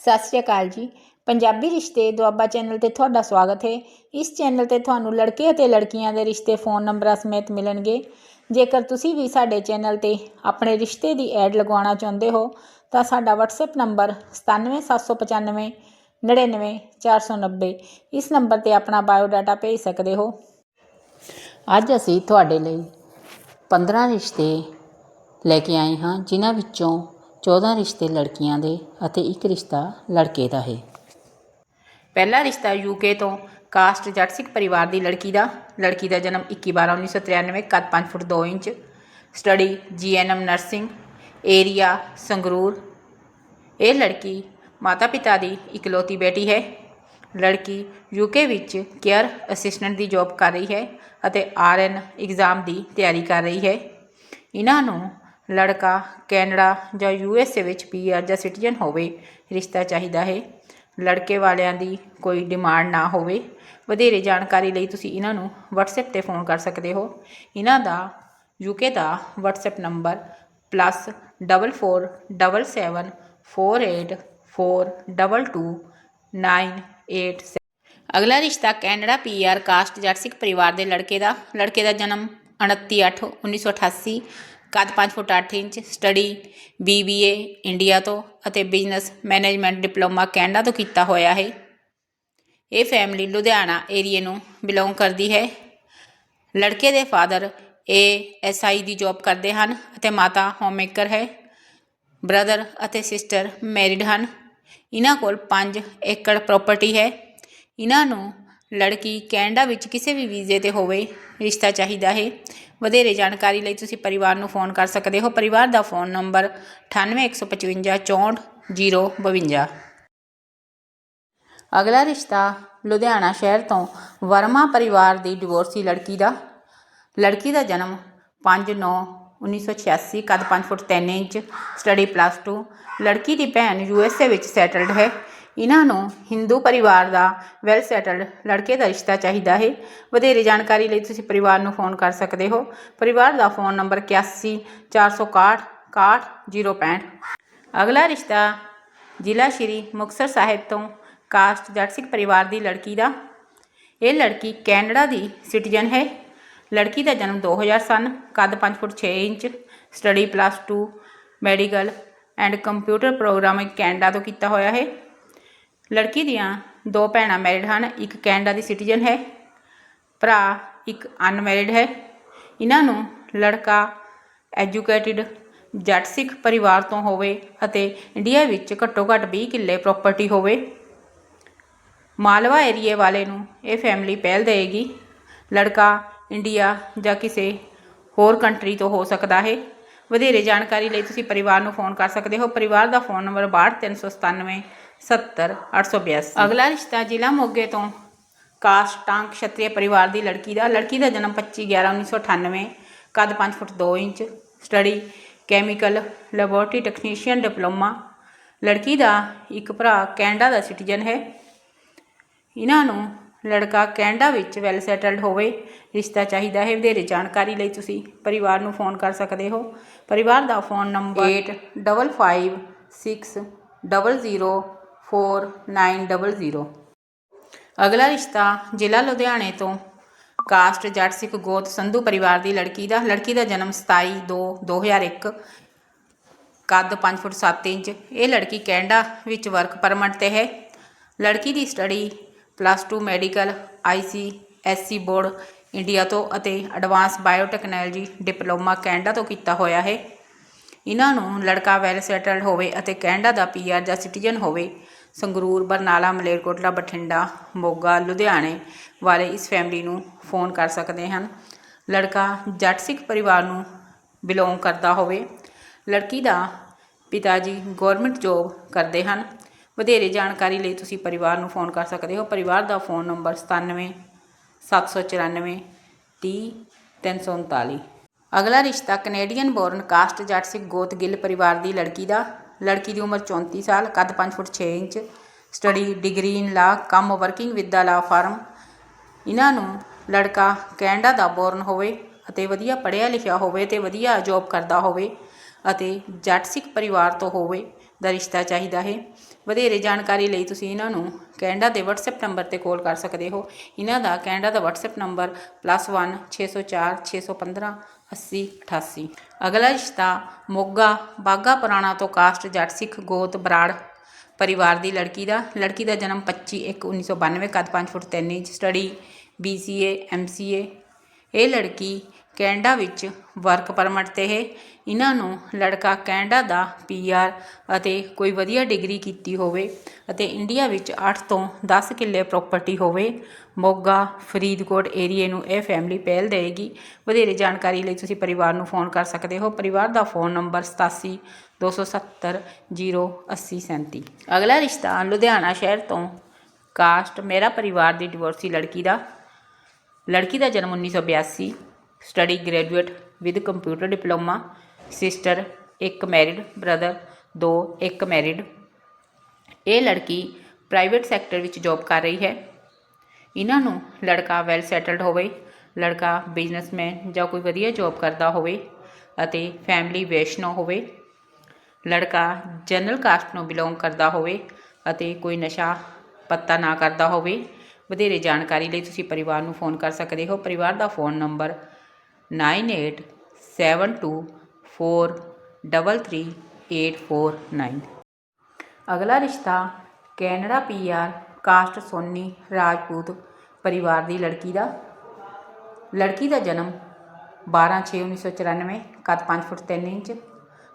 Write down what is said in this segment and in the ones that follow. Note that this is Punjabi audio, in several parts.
ਸਤਿ ਸ਼੍ਰੀ ਅਕਾਲ ਜੀ। ਪੰਜਾਬੀ ਰਿਸ਼ਤੇ ਦੁਆਬਾ ਚੈਨਲ ਤੇ ਤੁਹਾਡਾ ਸਵਾਗਤ ਹੈ। ਇਸ ਚੈਨਲ ਤੇ ਤੁਹਾਨੂੰ ਲੜਕੇ ਅਤੇ ਲੜਕੀਆਂ ਦੇ ਰਿਸ਼ਤੇ ਫੋਨ ਨੰਬਰਾਂ ਸਮੇਤ ਮਿਲਣਗੇ। ਜੇਕਰ ਤੁਸੀਂ ਵੀ ਸਾਡੇ ਚੈਨਲ ਤੇ ਆਪਣੇ ਰਿਸ਼ਤੇ ਦੀ ਐਡ ਲਗਾਉਣਾ ਚਾਹੁੰਦੇ ਹੋ, ਤਾਂ ਸਾਡਾ WhatsApp ਨੰਬਰ 97795 99490 ਇਸ ਨੰਬਰ ਤੇ ਆਪਣਾ ਬਾਇਓ ਡਾਟਾ ਭੇਜ ਸਕਦੇ ਹੋ। ਅੱਜ ਅਸੀਂ ਤੁਹਾਡੇ ਲਈ 15 ਰਿਸ਼ਤੇ ਲੈ ਕੇ ਆਏ ਹਾਂ, ਜਿਨ੍ਹਾਂ ਵਿੱਚੋਂ 14 ਰਿਸ਼ਤੇ ਲੜਕੀਆਂ ਦੇ ਅਤੇ ਇੱਕ ਰਿਸ਼ਤਾ ਲੜਕੇ ਦਾ ਹੈ। ਪਹਿਲਾ ਰਿਸ਼ਤਾ ਯੂਕੇ ਤੋਂ ਕਾਸਟ ਜੱਟ ਸਿੱਖ ਪਰਿਵਾਰ ਦੀ ਲੜਕੀ ਦਾ। ਲੜਕੀ ਦਾ ਜਨਮ 21/12/1993 ਕੱਦ 5 foot 2 inch. Study GNM nursing area Sangrur. ਇਹ ਲੜਕੀ ਮਾਤਾ ਪਿਤਾ ਦੀ ਇਕਲੌਤੀ ਬੇਟੀ ਹੈ। ਲੜਕੀ ਯੂਕੇ ਵਿੱਚ ਕੇਅਰ ਅਸਿਸਟੈਂਟ ਦੀ ਜੌਬ ਕਰ ਰਹੀ ਹੈ ਅਤੇ ਆਰਐਨ ਐਗਜ਼ਾਮ ਦੀ ਤਿਆਰੀ ਕਰ ਰਹੀ ਹੈ। ਇਹਨਾਂ ਨੂੰ ਲੜਕਾ, ਕੈਨੇਡਾ ਜਾਂ ਯੂ ਐੱਸ ਏ ਵਿੱਚ ਪੀ ਆਰ ਜਾਂ ਸਿਟੀਜ਼ਨ ਹੋਵੇ, ਰਿਸ਼ਤਾ ਚਾਹੀਦਾ ਹੈ। ਲੜਕੇ ਵਾਲਿਆਂ ਦੀ ਕੋਈ ਡਿਮਾਂਡ ਨਾ ਹੋਵੇ। ਵਧੇਰੇ ਜਾਣਕਾਰੀ ਲਈ ਤੁਸੀਂ ਇਹਨਾਂ ਨੂੰ WhatsApp ਤੇ ਫੋਨ ਕਰ ਸਕਦੇ ਹੋ। ਇਹਨਾਂ ਦਾ ਯੂਕੇ ਦਾ WhatsApp number plus double four double seven four eight four double two nine eight ਅਗਲਾ ਰਿਸ਼ਤਾ ਕੈਨੇਡਾ ਪੀਆਰ ਕਾਸਟ ਜੱਟ ਸਿੱਖ ਪਰਿਵਾਰ ਦੇ ਲੜਕੇ ਦਾ। ਲੜਕੇ ਦਾ ਜਨਮ 29/8/1988 ਕੱਦ 5 foot 8 inch study BBA India ਤੋਂ ਅਤੇ ਬਿਜ਼ਨਸ ਮੈਨੇਜਮੈਂਟ ਡਿਪਲੋਮਾ ਕੈਨੇਡਾ ਤੋਂ ਕੀਤਾ ਹੋਇਆ ਹੈ। ਇਹ ਫੈਮਿਲੀ ਲੁਧਿਆਣਾ ਏਰੀਏ ਨੂੰ ਬਿਲੋਂਗ ਕਰਦੀ ਹੈ। ਲੜਕੇ ਦੇ ਫਾਦਰ ਏ ਐਸ ਆਈ ਦੀ ਜੌਬ ਕਰਦੇ ਹਨ ਅਤੇ ਮਾਤਾ ਹੋਮਮੇਕਰ ਹੈ। ਬ੍ਰਦਰ ਅਤੇ ਸਿਸਟਰ ਮੈਰਿਡ ਹਨ। ਇਹਨਾਂ ਕੋਲ 5 ਏਕੜ ਪ੍ਰਾਪਰਟੀ ਹੈ। ਇਹਨਾਂ ਨੂੰ ਲੜਕੀ ਕੈਨੇਡਾ ਵਿੱਚ ਕਿਸੇ ਵੀ ਵੀਜ਼ੇ ਤੇ ਹੋਵੇ, ਰਿਸ਼ਤਾ ਚਾਹੀਦਾ ਹੈ। ਵਧੇਰੇ ਜਾਣਕਾਰੀ ਲਈ ਤੁਸੀਂ ਪਰਿਵਾਰ ਨੂੰ ਫੋਨ ਕਰ ਸਕਦੇ ਹੋ। ਪਰਿਵਾਰ ਦਾ ਫੋਨ ਨੰਬਰ 981554 052 ਅਗਲਾ ਰਿਸ਼ਤਾ ਲੁਧਿਆਣਾ ਸ਼ਹਿਰ ਤੋਂ ਵਰਮਾ ਪਰਿਵਾਰ ਦੀ ਡਿਵੋਰਸੀ ਲੜਕੀ ਦਾ। ਲੜਕੀ ਦਾ ਜਨਮ 5/9/1986 ਕੱਦ 5 ਫੁੱਟ 3 ਇੰਚ, ਸਟੱਡੀ ਪਲੱਸ 2 ਲੜਕੀ ਦੀ ਭੈਣ ਯੂਐਸਏ ਵਿੱਚ ਸੈਟਲਡ ਹੈ। ਇਹਨਾਂ ਨੂੰ ਹਿੰਦੂ ਪਰਿਵਾਰ ਦਾ ਵੈਲ ਸੈਟਲਡ ਲੜਕੇ ਦਾ ਰਿਸ਼ਤਾ ਚਾਹੀਦਾ ਹੈ। ਵਧੇਰੇ ਜਾਣਕਾਰੀ ਲਈ ਤੁਸੀਂ ਪਰਿਵਾਰ ਨੂੰ ਫੋਨ ਕਰ ਸਕਦੇ ਹੋ। ਪਰਿਵਾਰ ਦਾ ਫੋਨ ਨੰਬਰ 814661 61065 ਅਗਲਾ ਰਿਸ਼ਤਾ ਜ਼ਿਲ੍ਹਾ ਸ਼੍ਰੀ ਮੁਕਤਸਰ ਸਾਹਿਬ ਤੋਂ ਕਾਸਟ ਜੱਟ ਸਿੰਘ ਪਰਿਵਾਰ ਦੀ ਲੜਕੀ ਦਾ। ਇਹ ਲੜਕੀ ਕੈਨੇਡਾ ਦੀ ਸਿਟੀਜ਼ਨ ਹੈ। ਲੜਕੀ ਦਾ ਜਨਮ 2000 ਸਨ। ਕੱਦ 5 foot 6 inch. Study plus 2 medical and computer programming Canada ਤੋਂ ਕੀਤਾ ਹੋਇਆ ਹੈ। ਲੜਕੀ ਦੀਆਂ ਦੋ ਭੈਣਾਂ ਮੈਰਿਡ ਹਨ, ਇੱਕ ਕੈਨੇਡਾ ਦੀ ਸਿਟੀਜ਼ਨ ਹੈ, ਭਰਾ ਇੱਕ ਅਨਮੈਰਿਡ ਹੈ। ਇਹਨਾਂ ਨੂੰ ਲੜਕਾ ਐਜੂਕੇਟਿਡ ਜੱਟ ਸਿੱਖ ਪਰਿਵਾਰ ਤੋਂ ਹੋਵੇ ਅਤੇ ਇੰਡੀਆ ਵਿੱਚ ਘੱਟੋ ਘੱਟ 20 ਕਿੱਲੇ ਪ੍ਰਾਪਰਟੀ ਹੋਵੇ। ਮਾਲਵਾ ਏਰੀਏ ਵਾਲੇ ਨੂੰ ਇਹ ਫੈਮਿਲੀ ਪਹਿਲ ਦੇਗੀ ਲੜਕਾ ਇੰਡੀਆ ਜਾਂ ਕਿਸੇ ਹੋਰ ਕੰਟਰੀ ਤੋਂ ਹੋ ਸਕਦਾ ਹੈ। ਵਧੇਰੇ ਜਾਣਕਾਰੀ ਲਈ ਤੁਸੀਂ ਪਰਿਵਾਰ ਨੂੰ ਫੋਨ ਕਰ ਸਕਦੇ ਹੋ। ਪਰਿਵਾਰ ਦਾ ਫੋਨ ਨੰਬਰ 62397 70882 ਅਗਲਾ ਰਿਸ਼ਤਾ ਜ਼ਿਲ੍ਹਾ ਮੋਗੇ ਤੋਂ। ਕਾਸਟ ਟਾਂਕ ਛਤਰੀਆ ਪਰਿਵਾਰ ਦੀ ਲੜਕੀ ਦਾ ਲੜਕੀ ਦਾ ਜਨਮ 25/11/1998 ਕੱਦ 5 foot 2 inch study chemical laboratory technician diploma. ਲੜਕੀ ਦਾ ਇੱਕ ਭਰਾ ਕੈਨੇਡਾ ਦਾ ਸਿਟੀਜ਼ਨ ਹੈ। ਇਹਨਾਂ ਨੂੰ ਲੜਕਾ ਕੈਨੇਡਾ ਵਿੱਚ ਵੈਲ ਸੈਟਲਡ ਹੋਵੇ ਰਿਸ਼ਤਾ ਚਾਹੀਦਾ ਹੈ। ਵਧੇਰੇ ਜਾਣਕਾਰੀ ਲਈ ਤੁਸੀਂ ਪਰਿਵਾਰ ਨੂੰ ਫੋਨ ਕਰ ਸਕਦੇ ਹੋ। ਪਰਿਵਾਰ ਦਾ ਫੋਨ ਨੰਬਰ 8556004900 ਅਗਲਾ ਰਿਸ਼ਤਾ ਜ਼ਿਲ੍ਹਾ ਲੁਧਿਆਣੇ ਤੋਂ ਕਾਸਟ ਜੱਟ ਸਿੱਖ ਗੋਤ ਸੰਧੂ ਪਰਿਵਾਰ ਦੀ ਲੜਕੀ ਦਾ ਲੜਕੀ ਦਾ ਜਨਮ 27/2/2001 ਕੱਦ 5 ਫੁੱਟ 7 ਇੰਚ ਇਹ ਲੜਕੀ ਕੈਨੇਡਾ ਵਿੱਚ ਵਰਕ ਪਰਮਿਟ ਤੇ ਹੈ ਲੜਕੀ ਦੀ study plus 2 medical ICSC board India ਤੋਂ ਅਤੇ ਐਡਵਾਂਸ ਬਾਇਓਟੈਕਨੋਲੋਜੀ ਡਿਪਲੋਮਾ ਕੈਨੇਡਾ ਤੋਂ ਕੀਤਾ ਹੋਇਆ ਹੈ ਇਹਨਾਂ ਨੂੰ ਲੜਕਾ ਵੈਲ ਸੈਟਲਡ ਹੋਵੇ ਅਤੇ ਕੈਨੇਡਾ ਦਾ ਪੀਆਰ ਜਾਂ ਸਿਟੀਜ਼ਨ ਹੋਵੇ ਸੰਗਰੂਰ, ਬਰਨਾਲਾ, ਮਲੇਰਕੋਟਲਾ, ਬਠਿੰਡਾ, ਮੋਗਾ, ਲੁਧਿਆਣੇ ਵਾਲੇ ਇਸ ਫੈਮਿਲੀ ਨੂੰ ਫੋਨ ਕਰ ਸਕਦੇ ਹਨ। ਲੜਕਾ ਜੱਟ ਸਿੱਖ ਪਰਿਵਾਰ ਨੂੰ ਬਿਲੋਂਗ ਕਰਦਾ ਹੋਵੇ। ਲੜਕੀ ਦਾ ਪਿਤਾ ਜੀ ਗਵਰਨਮੈਂਟ ਜੋਬ ਕਰਦੇ ਹਨ। ਵਧੇਰੇ ਜਾਣਕਾਰੀ ਲਈ ਤੁਸੀਂ ਪਰਿਵਾਰ ਨੂੰ ਫੋਨ ਕਰ ਸਕਦੇ ਹੋ। ਪਰਿਵਾਰ ਦਾ ਫੋਨ ਨੰਬਰ 97 794 30 339 ਅਗਲਾ ਰਿਸ਼ਤਾ ਕੈਨੇਡੀਅਨ ਬੋਰਨ ਕਾਸਟ ਜੱਟ ਸਿੱਖ ਗੋਤ ਗਿੱਲ ਪਰਿਵਾਰ ਦੀ ਲੜਕੀ ਦਾ ਲੜਕੀ ਦੀ ਉਮਰ 34 ਸਾਲ, ਕੱਦ 5 foot 6 inch study degree in law ਕੰਮ ਵਰਕਿੰਗ ਵਿਦ ਦਾ ਲਾ ਫਾਰਮ ਇਹਨਾਂ ਨੂੰ ਲੜਕਾ ਕੈਨੇਡਾ ਦਾ ਬੋਰਨ ਹੋਵੇ ਅਤੇ ਵਧੀਆ ਪੜ੍ਹਿਆ ਲਿਖਿਆ ਹੋਵੇ ਤੇ ਵਧੀਆ ਜੌਬ ਕਰਦਾ ਹੋਵੇ ਅਤੇ ਜੱਟ ਸਿੱਖ ਪਰਿਵਾਰ ਤੋਂ ਹੋਵੇ ਦਾ ਰਿਸ਼ਤਾ ਚਾਹੀਦਾ ਹੈ। ਵਧੇਰੇ ਜਾਣਕਾਰੀ ਲਈ ਤੁਸੀਂ ਇਹਨਾਂ ਨੂੰ ਕੈਨੇਡਾ ਦੇ WhatsApp ਨੰਬਰ ਤੇ ਕਾਲ ਕਰ ਸਕਦੇ ਹੋ। ਇਹਨਾਂ ਦਾ ਕੈਨੇਡਾ ਦਾ WhatsApp ਨੰਬਰ +1 604 615 80 88 ਅਗਲਾ ਰਿਸ਼ਤਾ ਮੋਗਾ ਬਾਗਾ ਪੁਰਾਣਾ ਤੋਂ ਕਾਸਟ ਜੱਟ ਸਿੱਖ ਗੋਤ ਬਰਾੜ ਪਰਿਵਾਰ ਦੀ ਲੜਕੀ ਦਾ। ਲੜਕੀ ਦਾ ਜਨਮ 25 1 1992 ਕੱਦ 5 foot 3 inch, study BCA MCA ਇਹ ਲੜਕੀ ਕੈਨੇਡਾ ਵਿੱਚ ਵਰਕ ਪਰਮਿਟ ਤੇ ਹੈ। ਇਹਨਾਂ ਨੂੰ ਲੜਕਾ ਕੈਨੇਡਾ ਦਾ PR ਅਤੇ ਕੋਈ ਵਧੀਆ ਡਿਗਰੀ ਕੀਤੀ ਹੋਵੇ ਅਤੇ ਇੰਡੀਆ ਵਿੱਚ 8 ਤੋਂ 10 ਕਿੱਲੇ ਪ੍ਰਾਪਰਟੀ ਹੋਵੇ, ਮੋਗਾ, ਫਰੀਦਕੋਟ ਏਰੀਏ ਨੂੰ ਇਹ ਫੈਮਿਲੀ ਪਹਿਲ ਦੇਗੀ ਵਧੇਰੇ ਜਾਣਕਾਰੀ ਲਈ ਤੁਸੀਂ ਪਰਿਵਾਰ ਨੂੰ ਫੋਨ ਕਰ ਸਕਦੇ ਹੋ। ਪਰਿਵਾਰ ਦਾ ਫੋਨ ਨੰਬਰ 87 270 08037 ਅਗਲਾ ਰਿਸ਼ਤਾ ਲੁਧਿਆਣਾ ਸ਼ਹਿਰ ਤੋਂ ਕਾਸਟ ਮੇਰਾ ਪਰਿਵਾਰ ਦੀ ਡਿਵੋਰਸੀ ਲੜਕੀ ਦਾ ਲੜਕੀ ਦਾ ਜਨਮ 1982 study graduate with computer diploma sister ਇੱਕ ਮੈਰਿਡ ਬ੍ਰਦਰ ਦੋ ਇੱਕ ਮੈਰਿਡ ਇਹ ਲੜਕੀ ਪ੍ਰਾਈਵੇਟ ਸੈਕਟਰ ਵਿੱਚ ਜੌਬ ਕਰ ਰਹੀ ਹੈ ਇਹਨਾਂ ਨੂੰ ਲੜਕਾ ਵੈਲ ਸੈਟਲਡ ਹੋਵੇ ਲੜਕਾ ਬਿਜ਼ਨਸਮੈਨ ਜਾਂ ਕੋਈ ਵਧੀਆ ਜੌਬ ਕਰਦਾ ਹੋਵੇ ਅਤੇ ਫੈਮਿਲੀ ਵੈਸ਼ਨੋ ਹੋਵੇ ਲੜਕਾ ਜਨਰਲ ਕਾਸਟ ਨੂੰ ਬਿਲੋਂਗ ਕਰਦਾ ਹੋਵੇ ਅਤੇ ਕੋਈ ਨਸ਼ਾ ਪੱਤਾ ਨਾ ਕਰਦਾ ਹੋਵੇ ਵਧੇਰੇ ਜਾਣਕਾਰੀ ਲਈ ਤੁਸੀਂ ਪਰਿਵਾਰ ਨੂੰ ਫੋਨ ਕਰ ਸਕਦੇ ਹੋ ਪਰਿਵਾਰ ਦਾ ਫੋਨ ਨੰਬਰ 9872433849 ਅਗਲਾ ਰਿਸ਼ਤਾ Canada PR caste Soni Rajput ਪਰਿਵਾਰ ਦੀ ਲੜਕੀ ਦਾ। ਲੜਕੀ ਦਾ ਜਨਮ 12/6/1994 ਕੱਦ 5 ਫੁੱਟ 3 ਇੰਚ।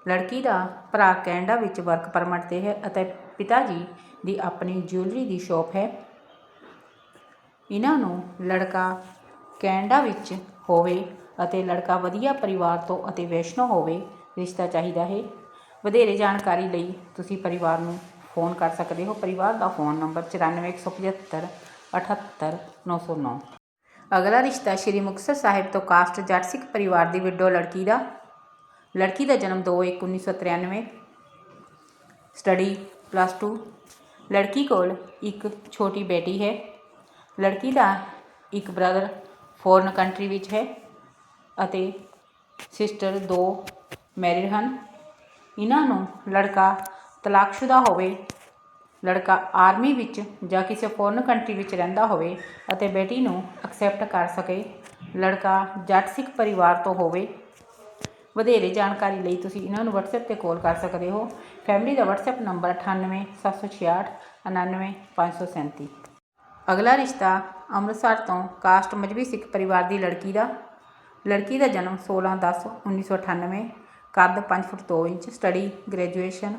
ਲੜਕੀ ਦਾ ਭਰਾ ਕੈਨੇਡਾ ਵਿੱਚ ਵਰਕ ਪਰਮਿਟ ਤੇ ਹੈ ਅਤੇ ਪਿਤਾ ਜੀ ਦੀ ਆਪਣੀ ਜਿਊਲਰੀ ਦੀ ਸ਼ਾਪ ਹੈ। ਇਹਨਾਂ ਨੂੰ ਲੜਕਾ ਕੈਨੇਡਾ ਵਿੱਚ ਹੋਵੇ ਅਤੇ ਲੜਕਾ ਵਧੀਆ ਪਰਿਵਾਰ ਤੋਂ ਅਤੇ ਵੈਸ਼ਨੋ ਹੋਵੇ, ਰਿਸ਼ਤਾ ਚਾਹੀਦਾ ਹੈ। ਵਧੇਰੇ ਜਾਣਕਾਰੀ ਲਈ ਤੁਸੀਂ ਪਰਿਵਾਰ ਨੂੰ ਫੋਨ ਕਰ ਸਕਦੇ ਹੋ। ਪਰਿਵਾਰ ਦਾ ਫੋਨ ਨੰਬਰ 94175 78909 ਅਗਲਾ ਰਿਸ਼ਤਾ ਸ਼੍ਰੀ ਮੁਕਤਸਰ ਸਾਹਿਬ ਤੋਂ ਕਾਸਟ ਜੱਟ ਸਿੱਖ ਪਰਿਵਾਰ ਦੀ ਵਿਡੋ ਲੜਕੀ ਦਾ। ਲੜਕੀ ਦਾ ਜਨਮ 2/1/1993 ਸਟੱਡੀ ਪਲੱਸ 2 ਲੜਕੀ ਕੋਲ ਇੱਕ ਛੋਟੀ ਬੇਟੀ ਹੈ। ਲੜਕੀ ਦਾ ਇੱਕ ਬ੍ਰਦਰ ਫੋਰਨ ਕੰਟਰੀ ਵਿੱਚ ਹੈ। ਅਤੇ ਸਿਸਟਰ ਦੋ ਮੈਰਿਡ ਹਨ। ਇਹਨਾਂ ਨੂੰ ਲੜਕਾ ਤਲਾਕਸ਼ੁਦਾ ਹੋਵੇ, ਲੜਕਾ ਆਰਮੀ ਵਿੱਚ ਜਾਂ ਕਿਸੇ ਫੋਰਨ ਕੰਟਰੀ ਵਿੱਚ ਰਹਿੰਦਾ ਹੋਵੇ ਅਤੇ ਬੇਟੀ ਨੂੰ ਐਕਸੈਪਟ ਕਰ ਸਕੇ, ਲੜਕਾ ਜੱਟ ਸਿੱਖ ਪਰਿਵਾਰ ਤੋਂ ਹੋਵੇ। ਵਧੇਰੇ ਜਾਣਕਾਰੀ ਲਈ ਤੁਸੀਂ ਇਹਨਾਂ ਨੂੰ WhatsApp ਤੇ ਕਾਲ ਕਰ ਸਕਦੇ ਹੋ। ਫੈਮਿਲੀ ਦਾ WhatsApp ਨੰਬਰ 98766 99537 ਅਗਲਾ ਰਿਸ਼ਤਾ ਅੰਮ੍ਰਿਤਸਰ ਤੋਂ ਕਾਸਟ ਮਜਬੀ ਸਿੱਖ ਪਰਿਵਾਰ ਦੀ ਲੜਕੀ ਦਾ ਲੜਕੀ ਦਾ ਜਨਮ 16/10/1998 ਕੱਦ 5 ਫੁੱਟ 2 ਇੰਚ ਸਟੱਡੀ ਗ੍ਰੈਜੂਏਸ਼ਨ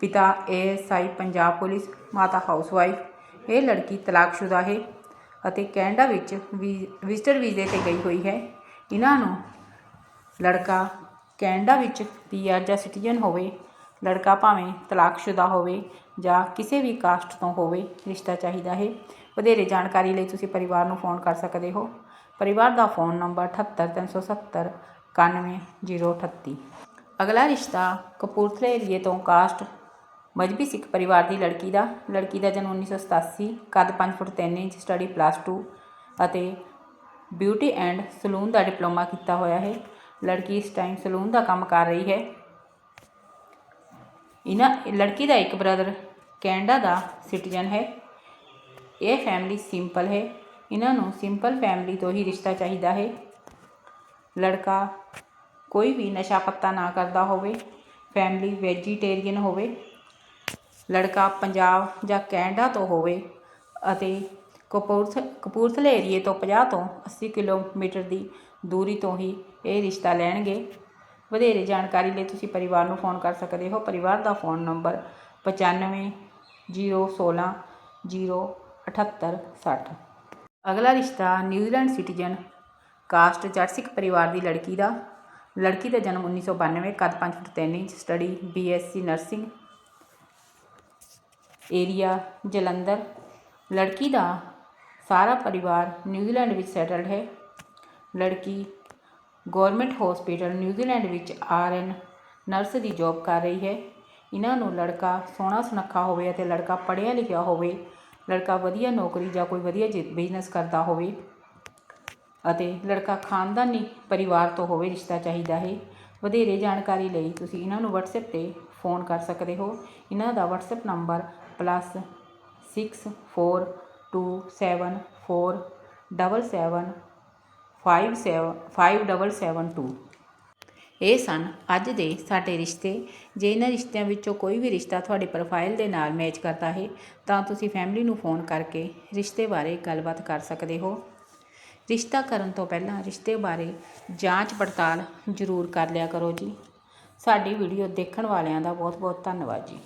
ਪਿਤਾ ਏਐਸਆਈ ਪੰਜਾਬ ਪੁਲਿਸ, ਮਾਤਾ ਹਾਊਸਵਾਈਫ ਇਹ ਲੜਕੀ ਤਲਾਕਸ਼ੁਦਾ ਹੈ ਅਤੇ ਕੈਨੇਡਾ ਵਿੱਚ ਵਿਜ਼ਟਰ ਵੀਜ਼ੇ ਤੇ ਗਈ ਹੋਈ ਹੈ। ਇਹਨਾਂ ਨੂੰ ਲੜਕਾ ਕੈਨੇਡਾ ਵਿੱਚ ਪੀਆਰ ਜਾਂ ਸਿਟੀਜ਼ਨ ਹੋਵੇ, ਲੜਕਾ ਭਾਵੇਂ ਤਲਾਕਸ਼ੁਦਾ ਹੋਵੇ ਜਾਂ ਕਿਸੇ ਵੀ ਕਾਸਟ ਤੋਂ ਹੋਵੇ, ਰਿਸ਼ਤਾ ਚਾਹੀਦਾ ਹੈ। ਵਧੇਰੇ ਜਾਣਕਾਰੀ ਲਈ ਤੁਸੀਂ ਪਰਿਵਾਰ ਨੂੰ ਫੋਨ ਕਰ ਸਕਦੇ ਹੋ। ਪਰਿਵਾਰ ਦਾ ਫੋਨ ਨੰਬਰ 78370 91038 ਅਗਲਾ ਰਿਸ਼ਤਾ ਕਪੂਰਥਲੇ ਏਰੀਏ ਤੋਂ ਕਾਸਟ ਮਜਬੀ ਸਿੱਖ ਪਰਿਵਾਰ ਦੀ ਲੜਕੀ ਦਾ। ਲੜਕੀ ਦਾ ਜਨਮ 1987 ਕੱਦ 5 ਫੁੱਟ 3 ਇੰਚ, ਸਟੱਡੀ ਪਲੱਸ 2 ਅਤੇ ਬਿਊਟੀ ਐਂਡ ਸਲੂਨ ਦਾ ਡਿਪਲੋਮਾ ਕੀਤਾ ਹੋਇਆ ਹੈ। ਲੜਕੀ ਇਸ ਟਾਈਮ ਸਲੂਨ ਦਾ ਕੰਮ ਕਰ ਰਹੀ ਹੈ। ਇਹਨਾਂ, ਲੜਕੀ ਦਾ ਇੱਕ ਬ੍ਰਦਰ ਕੈਨੇਡਾ ਦਾ ਸਿਟੀਜ਼ਨ ਹੈ। ਇਹ ਫੈਮਿਲੀ ਸਿੰਪਲ ਹੈ। ਇਹਨਾਂ ਨੂੰ ਸਿੰਪਲ ਫੈਮਿਲੀ ਤੋਂ ਹੀ ਰਿਸ਼ਤਾ ਚਾਹੀਦਾ ਹੈ। ਲੜਕਾ ਕੋਈ ਵੀ ਨਸ਼ਾ ਪੱਤਾ ਨਾ ਕਰਦਾ ਹੋਵੇ ਫੈਮਿਲੀ ਵੈਜੀਟੇਰੀਅਨ ਹੋਵੇ, ਲੜਕਾ ਪੰਜਾਬ ਜਾਂ ਕੈਨੇਡਾ ਤੋਂ ਹੋਵੇ ਅਤੇ ਕਪੂਰਥ, ਕਪੂਰਥਲੇ ਏਰੀਏ ਤੋਂ 50 ਤੋਂ 80 ਕਿਲੋਮੀਟਰ ਦੀ ਦੂਰੀ ਤੋਂ ਹੀ ਇਹ ਰਿਸ਼ਤਾ ਲੈਣਗੇ। ਵਧੇਰੇ ਜਾਣਕਾਰੀ ਲਈ ਤੁਸੀਂ ਪਰਿਵਾਰ ਨੂੰ ਫੋਨ ਕਰ ਸਕਦੇ ਹੋ। ਪਰਿਵਾਰ ਦਾ ਫੋਨ ਨੰਬਰ 95 016 078 60 ਅਗਲਾ ਰਿਸ਼ਤਾ ਨਿਊਜ਼ੀਲੈਂਡ ਸਿਟੀਜ਼ਨ ਕਾਸਟ ਜੱਟ ਪਰਿਵਾਰ ਦੀ ਲੜਕੀ ਦਾ। ਲੜਕੀ ਦਾ ਜਨਮ 1992 ਕਦ 5 foot 3 inch, study BSc nursing area, Jalandhar. ਲੜਕੀ ਦਾ ਸਾਰਾ ਪਰਿਵਾਰ ਨਿਊਜ਼ੀਲੈਂਡ ਵਿੱਚ ਸੈਟਲਡ ਹੈ। ਲੜਕੀ ਗਵਰਨਮੈਂਟ ਹਸਪੀਟਲ ਨਿਊਜ਼ੀਲੈਂਡ ਵਿੱਚ ਆਰਐਨ ਨਰਸ ਦੀ ਜੌਬ ਕਰ ਰਹੀ ਹੈ। ਇਹਨਾਂ ਨੂੰ ਲੜਕਾ ਸੋਹਣਾ ਸੁਨੱਖਾ ਹੋਵੇ ਅਤੇ ਲੜਕਾ ਪੜ੍ਹਿਆ ਲਿਖਿਆ ਹੋਵੇ ਲੜਕਾ ਵਧੀਆ ਨੌਕਰੀ ਜਾਂ ਕੋਈ ਵਧੀਆ ਬਿਜ਼ਨਸ ਕਰਦਾ ਹੋਵੇ ਅਤੇ ਲੜਕਾ ਖਾਨਦਾਨੀ ਪਰਿਵਾਰ ਤੋਂ ਹੋਵੇ ਰਿਸ਼ਤਾ ਚਾਹੀਦਾ ਹੈ, ਵਧੇਰੇ ਜਾਣਕਾਰੀ ਲਈ ਤੁਸੀਂ ਇਹਨਾਂ ਨੂੰ WhatsApp ਤੇ ਫੋਨ ਕਰ ਸਕਦੇ ਹੋ। ਇਹਨਾਂ ਦਾ WhatsApp ਨੰਬਰ +642747757572 ਇਹ ਸਨ ਅੱਜ ਦੇ ਸਾਡੇ ਰਿਸ਼ਤੇ। ਜੇ ਇਹਨਾਂ ਰਿਸ਼ਤਿਆਂ ਵਿੱਚੋਂ ਕੋਈ ਵੀ ਰਿਸ਼ਤਾ ਤੁਹਾਡੇ ਪ੍ਰੋਫਾਈਲ ਦੇ ਨਾਲ ਮੈਚ ਕਰਦਾ ਹੈ, ਤਾਂ ਤੁਸੀਂ ਫੈਮਿਲੀ ਨੂੰ ਫੋਨ ਕਰਕੇ ਰਿਸ਼ਤੇ ਬਾਰੇ ਗੱਲਬਾਤ ਕਰ ਸਕਦੇ ਹੋ। ਰਿਸ਼ਤਾ ਕਰਨ ਤੋਂ ਪਹਿਲਾਂ ਰਿਸ਼ਤੇ ਬਾਰੇ ਜਾਂਚ ਪੜਤਾਲ ਜ਼ਰੂਰ ਕਰ ਲਿਆ ਕਰੋ ਜੀ। ਸਾਡੀ ਵੀਡੀਓ ਦੇਖਣ ਵਾਲਿਆਂ ਦਾ ਬਹੁਤ ਬਹੁਤ ਧੰਨਵਾਦ ਜੀ।